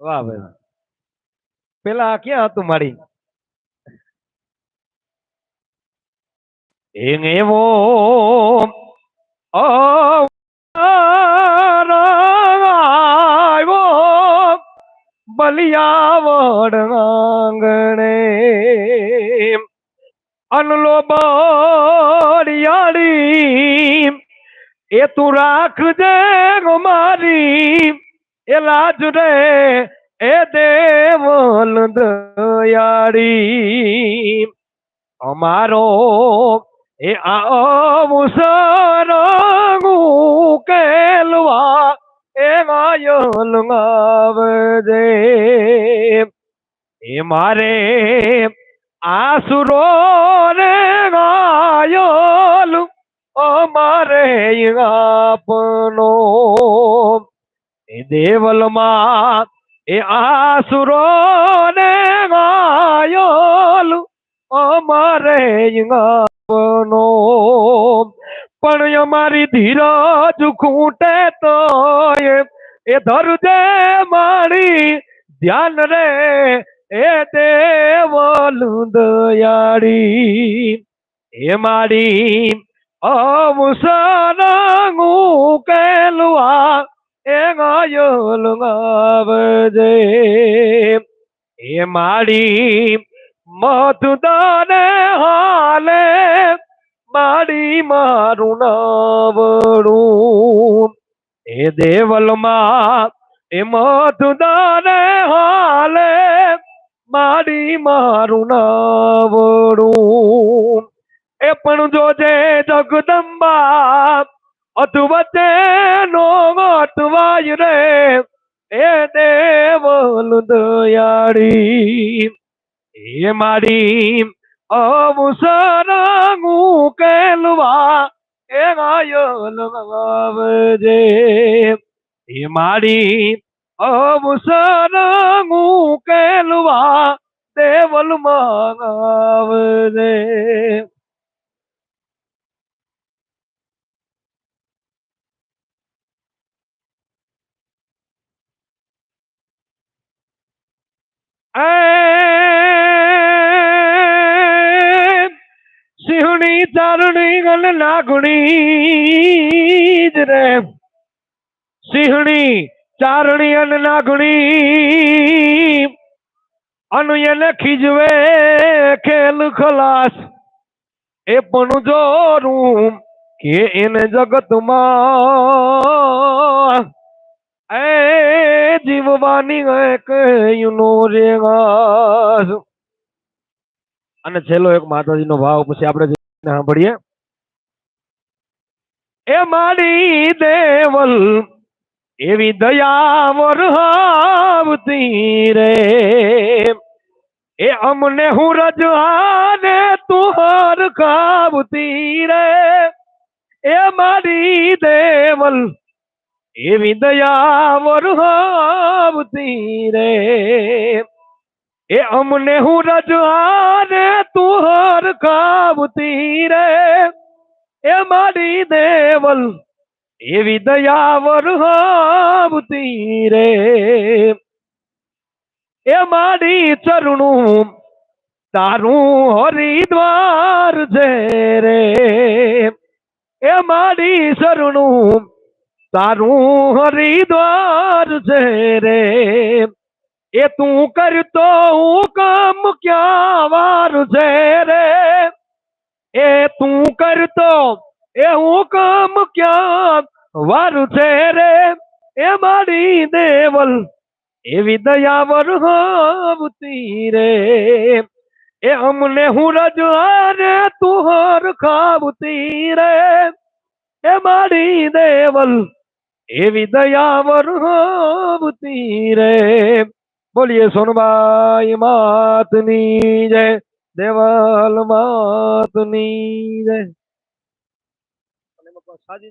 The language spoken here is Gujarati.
વાહ ભાઈ. પેલા ક્યાં હતું મારી? એમ એવો આવ્યો બલિયા વડ આંગણે અનલો બળિયાળી એ તું રાખજે મારી. લાજ રે એ દેવલ દયાળી અમારો એ અવસરગુ કેલવા એ ગાયલ ગાવજે એ મારે આસુરો રે ગાયલ અમારે આપનો. દેવલમાં એ આસુરો ને માયોલું અમારે નો પણ અમારી ધીરજ ખૂટે તો એ ધરજે મારી ધ્યાન રે, એ દેવલું દયાળી. એ મારી અવસર કેલવા ગાવજે એ મારી મધુદાને હાલે માડી મારું નાવડું એ દેવલમાં એ મધુદાને હાલે માડી મારું નાવડું એ પણ જોજે જગદંબા અધવચે નો રે એ દેવલ દયાળી એ મારી અવસર કેલવા એ ગાવજે એ મારી અવસર કેલવા દેવલ ગાવજે સિંહણી ચારણી ગલ નાગણી જ રે. સિંહણી ચારણી અન નાગણી અનુ એને ખીજવે ખેલ ખલાસ. એ પણ જોરું કે એને જગતમાં એ જીવવાની અને છેલ્લો એક માતાજીનો ભાવ પછી આપણે સાંભળીએ. એ મારી દેવલ, એવી દયા વરહાવતી રે. એ અમને હું રજવાને તું હર ખાવતી રે. એ મારી દેવલ દયા વરહાવતી રે. એ અમને હું રજવાને તું હર કાવતી રે. એ મારી દેવલ એવી દયા હાવતી રે. એ મારી ચરણું, તારું હરિદ્વાર છે રે. એ મારી શરણું તારું હરિદ્વાર છે રે એ તું કરતો હું કામ ક્યાં વાર છે રે એ તું કરતો એ હું કામ ક્યાં વાર છે રે એ મારી દેવલ એવી દયા વરહાવતી રે એ અમને હું રજવાને તું હર ખાવતી રે એ મારી દેવલ એવી દયા વરહાવતી રે. બોલીએ સોનબાઈ માતની જય દેવલ માતની જય. સાજી